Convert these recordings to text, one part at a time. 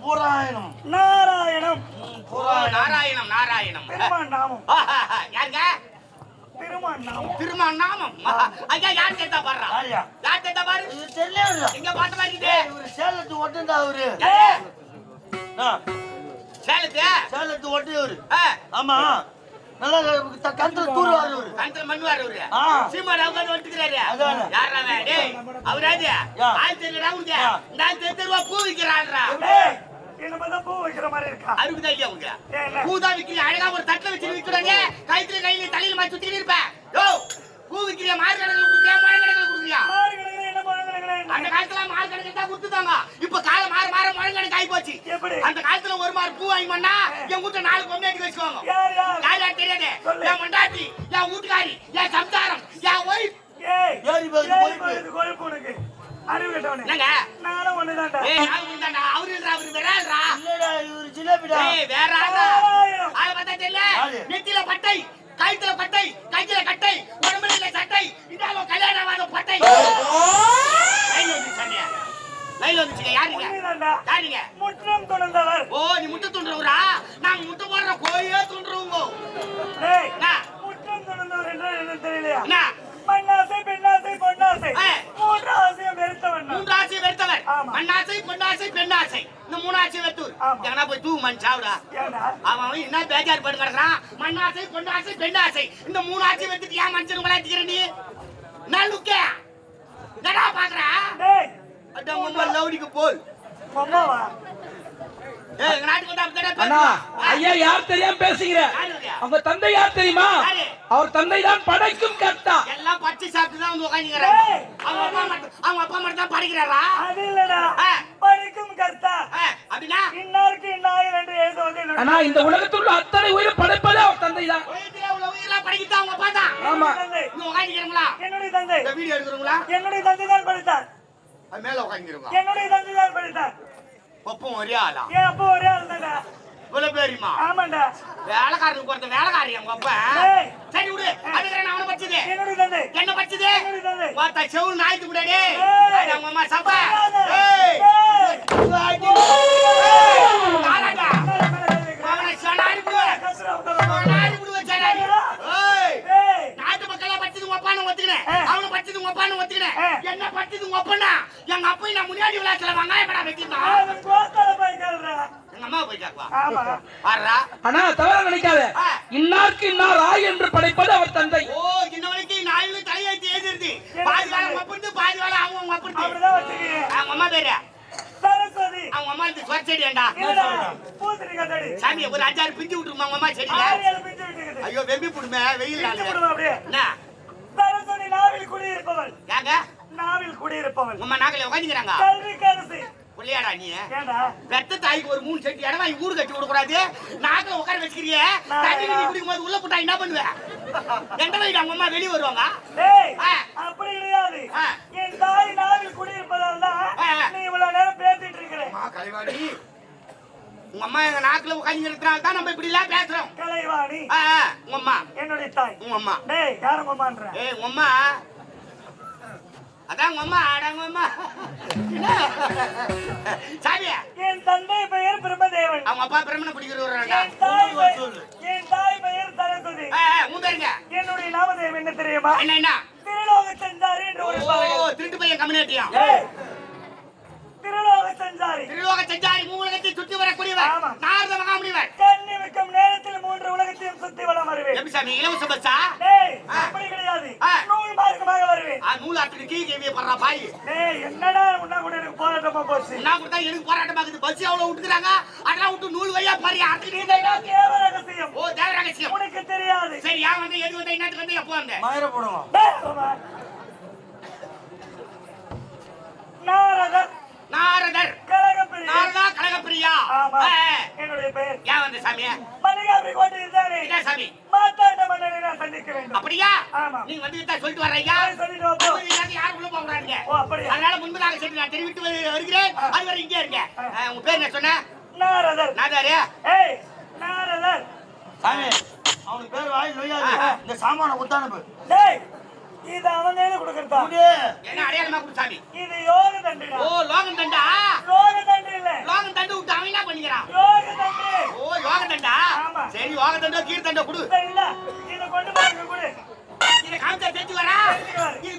பூராயணம் நாராயணம். நாராயணம் நாராயணம். பெருமான் நாமம். யாருங்க? பெருமான் நாமம். பெருமான் நாமம்? ஐயா யார் கேட்டா பாரு யார் கேட்டா பாரு இது தெரியல எங்க பாட்டு மாறிக்கிட்டே இவரு சேலத்து ஒட்டுந்தா அவரு. சேலத்து? சேலத்து ஒட்டு இவரு ஆமா. நல்லா. சீமான் அவங்க வந்து வந்துக்கிறாரு. யாரா? டேய் அவராது யா. ஆள் தெரியடா. நான் பூ பார்த்தா பூ வைக்கிற மாதிரி இருக்கா? அருகுதா இல்லையா உங்க ஏங்க? பூ தான் விக்கிறீங்க. அழகா ஒரு தட்டுல வச்சு விக்கிறாங்க கைத்துல கையில தலையில மாத்தி சுத்திட்டு இருப்பேன் யோ பூ விக்கிறியா? மாறு கணக்குல குடுக்குறியா? மாறு கிடக்குது? அந்த காலத்துல மாறு கணக்கு தான் கொடுத்துட்டாங்க. இப்ப காலம் மாறு கணக்கு ஆகி போச்சு? அந்த காலத்துல ஒரு மாறு பூ வாங்கி பண்ணா என் வீட்டுல நாலு பொம்மை அடி வச்சுக்குவாங்க யார் யார்? என்னங்க நானும் ஒண்ணுதான்டா. ஏய் நான் இருந்தா அவரு இல்லடா, அவரு வேற ஆள்றா இல்லடா, இவரு ஜிலேபிடா. ஏய். ஆள பார்த்தா தெரியல. யாரு? நெத்தியில பட்டை கழுத்துல பட்டை கையில கட்டை உடம்புல இல்ல சட்டை. இதாலோ பட்டை. லைன் வந்து சண்டையா? லைன் வந்துச்சுங்க. யாருங்க? முற்றம் துறந்தவர். ஓ நீ முட்டை துண்டுறவரா நாங்க முட்டை போடுற கோழியே துண்டுறவங்க ஏய், என்ன முற்றம் துறந்தவர் என்றால் என்னன்னு தெரியலையா? என்ன மண்ணாசை, பெண்ணாசை, பொன்னாசை. ஆ. மூன்று ஆசையும் வெறுத்தவன் நான். மூன்று ஆசை வெறுத்தவர். மண்ணாசை பொன்னாசை பெண்ணாசை. இந்த மூணு ஆசை வெறுத்தூர். எங்கன்னா போய் தூவு மண் சாவுடா? அவன் என்ன பேஜார் பண்ணி கிடக்குறான்? மண்ணாசை பொன்னாசை பெண்ணாசை. இந்த மூணு ஆசை வெறுத்துட்டு ஏன் மனுஷன் விளையாட்டுக்கிற நீ? நான் லுக்கே. என்னடா பாக்குற? டேய், அட உங்க லவுடிக்கு போல். ஐயா யார் தெரியாம பேசுகிற? அவங்க தந்தை யார் தெரியுமா? யாரு? அவர் தந்தை தான் படைக்கும் கர்த்தா. எல்லாம் பச்சை சாப்பிட்டு தான் வந்து உட்காந்துக்கிறாங்க ஏய். அவங்க அப்பா மட்டும் அவங்க அப்பா மட்டும் தான் படிக்கிறாரா? அது இல்லடா. படிக்கும் கர்த்தா. அப்படின்னா? இன்னாருக்கு இன்னாயிரம் என்று எழுதுவது ஆனா இந்த உலகத்தில் உள்ள அத்தனை உயிரை படைப்பதே அவர் தந்தை தான் உயிரெல்லாம் படிக்கத்தான் அவங்க அப்பா தான். ஆமா. இங்க உட்காந்துக்கிறீங்களா என்னுடைய தந்தை. இந்த வீடியோ எடுக்கிறவங்களா என்னுடைய தந்தை தான் படித்தார். அது மேல உட்காந்துக்கிறவங்க என்னுடைய தந்தை தான் படித்தார். ஒப்பம் ஒரே ஆளா? என் அப்பா ஒரே ஆள் இவ்வளவு பேருமா ஆமாண்டா. வேலைக்காரனுக்கு ஒருத்த வேலைக்காரி அவங்க அப்பா. சரி விடு. அதுக்கு அவனை பச்சது என்ன பச்சது ஒருத்த செவுள் நாய்த்து கூட டே ஏய். அவங்க அம்மா சப்பா. அவனை பச்சது உங்க உங்க ஒத்துக்கினேன். ஆ. என்ன பச்சது உங்க அப்பனா எங்க அப்பா நான் முன்னாடி விளையாட்டுல வெங்காயம் படா வைக்கிறான் ஆனா தவற நினைக்காத. ஆ. இன்னாருக்கு இன்னார் ஆய் என்று படைப்பது அவர் தந்தை. ஓ சின்ன வரைக்கும் நாயுடு தலையெழுத்து எழுதிருது பாதி வேலை உங்க அப்படி பாதி வேலை அவங்க அப்படிதான் வச்சுக்கீங்க. அவங்க அம்மா பேரு? சரஸ்வதி. அவங்க அம்மா இந்த சொச்செடியாண்டா இல்லடா பூசணிக்காய் செடி சாமி ஒரு அஞ்சாறு பிஞ்சு விட்டுருமா அவங்க அம்மா செடியில? ஐயோ வெம்பி புடுமே வெயில் என்ன? சரஸ்வதி நாவில் குடியிருப்பவள். யாங்க? நாவில் குடியிருப்பவள். உங்க நாக்கில உட்காந்துக்கிறாங்க கல்விக்கு அரசு பிள்ளையாடா நீ. பெத்த தாய்க்கு ஒரு மூணு செட்டி இடம் வாங்கி ஊடு கட்டி விட கூடாது நாக்கில உட்கார வச்சுக்கிறியே தண்ணி நீ குடிக்கும் போது உள்ள போட்டா என்ன பண்ணுவ? எந்த வயது அவங்க அம்மா வெளியே வருவாங்க. அப்படி கிடையாது. ஆ. என் தாய் நாவில் குடியிருப்பதால் தான். நீ இவ்வளவு நேரம் பேசிட்டு இருக்கிற அம்மா கலைவாணி. உங்க அம்மா எங்க நாக்குல உட்காந்து இருக்கிறாங்க தான் நம்ம இப்படி எல்லாம் பேசுறோம். கலைவாணி உங்க அம்மா. என்னுடைய தாய். உங்க அம்மா. டேய் அம்மான்ற? ஏய் உங்க அம்மா. அம்மா என்ன? சாமியா என் தந்தை பெயர் பிரம்மதேவன். அவங்க அப்பா பிரம்மனை பிடிக்கிறவராண்டா என் தாய் பெயர் என் தாய் பெயர் சரஸ்வதி. என்னுடைய நாமதேவம் என்ன தெரியுமா? என்ன என்ன? திருலோக செஞ்சாரி என்று ஒரு. ஓ திருட்டு பையன் கம்யூனிட்டியா? திருலோக செஞ்சாரி. திருலோக செஞ்சாரி மூலகத்தை சுற்றி வரக்கூடியவர். நாரத மூன்று உலகத்தையும் சுத்தி வலம் வருவேன். எப்படி சாமி இலவச பஸ்ஸா? டேய். அப்படி கிடையாது. நூல் மார்க்கமாக வருவேன். ஆ, நூல் ஆட்டுக்கு கீ கேவிய படுறா பாய். டேய் என்னடா உன்ன கூட எனக்கு போராட்டமா போச்சு? நான் கொடுத்தா எனக்கு போராட்டமா இருக்குது. பஸ் எவ்வளவு விட்டுக்கிறாங்க? அதெல்லாம் விட்டு நூல் வழியா பாரு ஆட்டுக்கிட்டே இதெல்லாம் தேவ ரகசியம். ஓ தேவ ரகசியம். உனக்கு தெரியாது. சரி யார் வந்து எது வந்து என்னத்துக்கு வந்து எப்போ வந்த? மயிர போடுவோம். நாரதர். நாரதர். கலகப்பிரியா. நாரதா ஆ. என்னுடைய பெயர். ஏன் வந்த சாமி மல்லிகாபுரி கோட்டையில் தானே என்ன சாமி? மாத்தாண்ட மன்னனை நான் சந்திக்க வேண்டும். அப்படியா? ஆமா. நீங்க வந்து சொல்லிட்டு வர்றீங்க? சொல்லிட்டு. யாரும் உள்ள போக கூடாதுங்க ஓ அப்படியா? அதனால முன்பதாக சரி நான் தெரிவித்து வரு- வருகிறேன். அது வரை இங்கே இருங்க. உங்க பேர் என்ன சொன்ன? நாரதர். நாதாரு. ஏய் நாரதர். சாமி அவனுக்கு பேர் வாய் நொய்யாது. இந்த சாமான குத்தானுப்பு டேய் இது அவன் கொடுக்கறதா? என்ன அடையாளமா குடு சாமி? இது யோக தண்டுடா ஓ லோகம் தண்டா யோக தண்டு இல்ல யோகம் தண்டு விட்டு அவன் என்ன பண்ணிக்கிறான் யோக தண்டு ஓ யோக தண்டா ஆமா. சரி யோக தண்டோ கொடு? இல்ல இத கொண்டு பாருங்க கொடு. இதை காமிச்சா தெரிஞ்சு வரா? வர. இது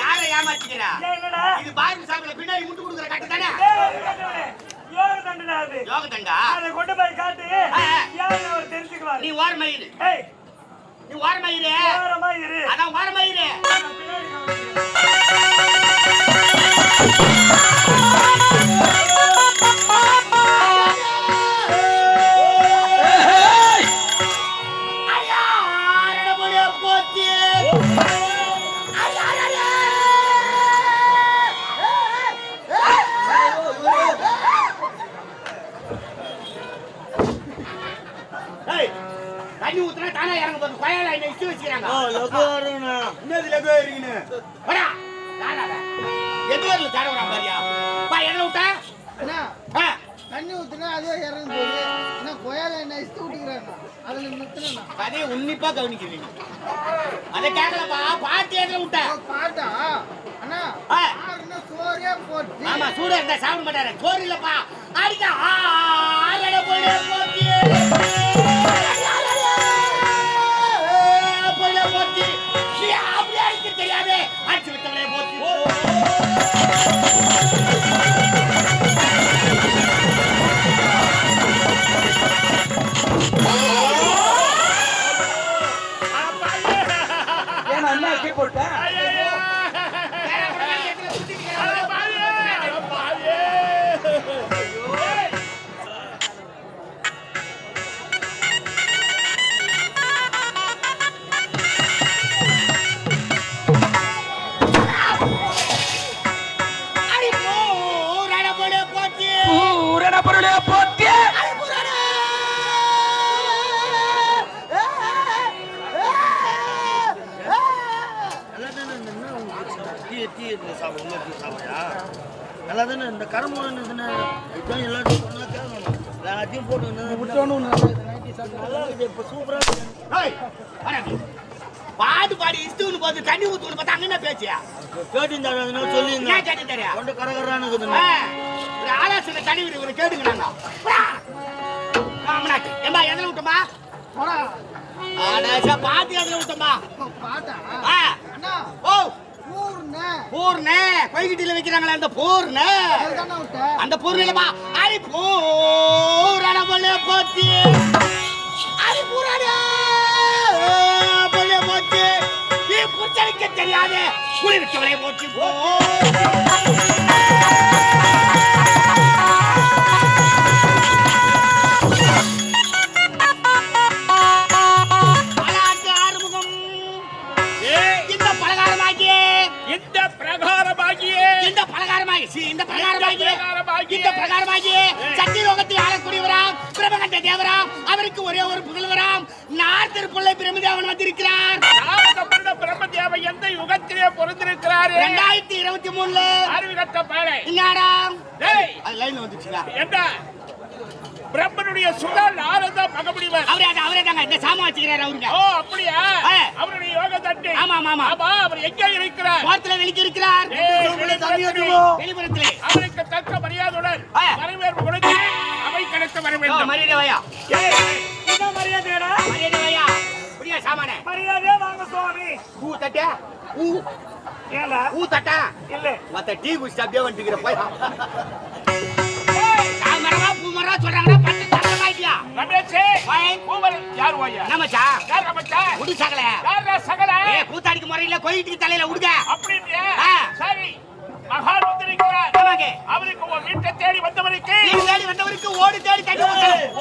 யாரை ஏமாத்திக்கிறா? பாரதி சாப்பிட பின்னாடி முட்டு கொடுக்குற கட்டு தானே. யோக தண்டுடா அது. யோக தண்டா? அதை கொண்டு போய் காட்டு. யாரு அவர் தெரிஞ்சுக்குவார் நீ ஓரமயிரு ஏய் நீ ஓரமயிரு ஓரமா இரு. அதான் ஓரமயிரு நான் பின்னாடி வச்சுக்கிறாங்க ஓ லகு வருண்ணா என்னது லகு இருக்கீங்க வரா தாராடா எது வரல தார வரா பாரியா பா எதுல விட்டா அண்ணா ஆ தண்ணி ஊத்துனா அதுவே இறங்கி போகுது என்ன கொயால என்ன இஷ்டு விட்டுக்கிறாங்க அதுல நிறுத்தினா அதே உன்னிப்பா கவனிக்கிறீங்க அதை கேட்கலப்பா பாட்டி எதுல விட்ட பாட்டா அண்ணா ஆ. சோறே போட்டு ஆமா சூடா இருந்தா சாப்பிட மாட்டாரு சோறு இல்லப்பா அடிக்க போய் அடிச்சு விட்டவளே டீ டீ இதில் சாப்பிடும் உள்ள டீ சாப்பிட்றியா நல்லா தானே இந்த கரும்பு எல்லாத்தையும் ஒன்றா கேட்கணும் எல்லாத்தையும் போட்டு விட்டோன்னு நல்லா இருக்குது இப்போ சூப்பராக இருக்குது. பாட்டு பாடி இஷ்டம்னு பார்த்து தண்ணி ஊத்துன்னு பார்த்தா அங்க என்ன பேச்சியா கேட்டிருந்தாங்க அதனால என்ன சொல்லியிருந்தேன் கேட்டு தெரியா கொண்டு கரகரான்னு இருக்குதுன்னு ஒரு ஆலோசனை தனி இவரை கேட்டுங்க நாங்க. ஆமாண்ணாக்கு ஏம்பா எதில் விட்டோமா போடா. அடா பாத்தி எதில் விட்டோமா பாட்டா ஓ பூர்ணே. கொய்கிட்டில வைக்கிறாங்களே அந்த பூர்ணே. அந்த பூர்ண இல்லப்பா அரி பூரண பொண்ணு போச்சு. அரி பூரண. பொண்ணு போச்சு. நீ புரிச்சடிக்க தெரியாது. குளிர்ச்சவளை போச்சு. போ. இந்த பிரகாரமாகிய. இந்த பிரகாரமாகி சக்தி லோகத்தை ஆளக்கூடியவராம் பிரபகண்ட தேவராம் அவருக்கு ஒரே ஒரு புகழ்வராம். நார் திருப்புள்ளை பிரமதேவன் வந்திருக்கிறார். பிரம்மதேவ எந்த யுகத்திலே பொருந்திருக்கிறாரு? ரெண்டாயிரத்தி இருபத்தி மூணுல அறிவு கட்ட பாலை லைன் என்ன? பிரம்மனுடைய சுடல் நாரத மகமுடிவர் அவரே அது அவரே தாங்க இந்த சாமா வச்சுக்கிறாரு அவருங்க. ஓ அப்படியா. அவருடைய யோக தட்டு. ஆமா, ஆமா, ஆமா. அவர் எங்கே இருக்கிறார்? கோரத்துல வெளிக்கு இருக்கிறார் வெளிப்புறத்திலே. அவருக்கு தக்க மரியாதையுடன். வரவேற்பு கொடுத்து அவை கடத்த வர வேண்டும். மரியாதை வையா ஏய், என்ன மரியாதைடா மரியாதை வையா புரியா சாமானே? மரியாதையா வாங்க சுவாமி. ஊ தட்டியா ஊ. ஏண்டா? ஊ தட்டா? இல்ல. மத்த டீ குடிச்சு அப்படியே வந்துக்கிற போய். பூ மரமா சொல்றாங்கன்னா யார் ஓய்யா யார் ரமச்சா முடி சகல யார் சகல? ஏ கூத்தாடிக்கு முறையில கோயிட்டுக்கு தலையில விடுங்க அப்படின்றியா ஆ. சரி. மகான் வந்திருக்கிறார் அவருக்கு உன் வீட்டை தேடி வந்தவருக்கு நீ தேடி வந்தவருக்கு ஓடி தேடி தண்ணி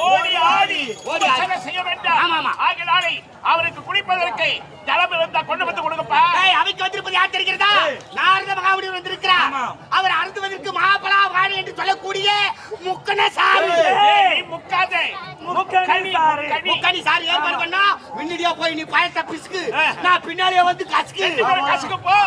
ஓடி ஆடி ஓடி செய்ய வேண்டாம் ஆமா, ஆமா. ஆகினாலே அவருக்கு குடிப்பதற்கு ஜலம் இருந்தா கொண்டு வந்து கொடுங்கப்பா. அவைக்கு வந்திருப்பது யார் தெரிகிறதா? நாரத மகாமுடி வந்திருக்கிறார். அவர் அருந்துவதற்கு மகாபலா வாணி என்று சொல்லக்கூடிய முக்கன சாரு முக்காதே. முக்கணி சாரு ஏற்பாடு பண்ணா முன்னாடியா போய் நீ பயத்த பிசுக்கு. நான் பின்னாடியே வந்து கசுக்கு. கசுக்கு போ.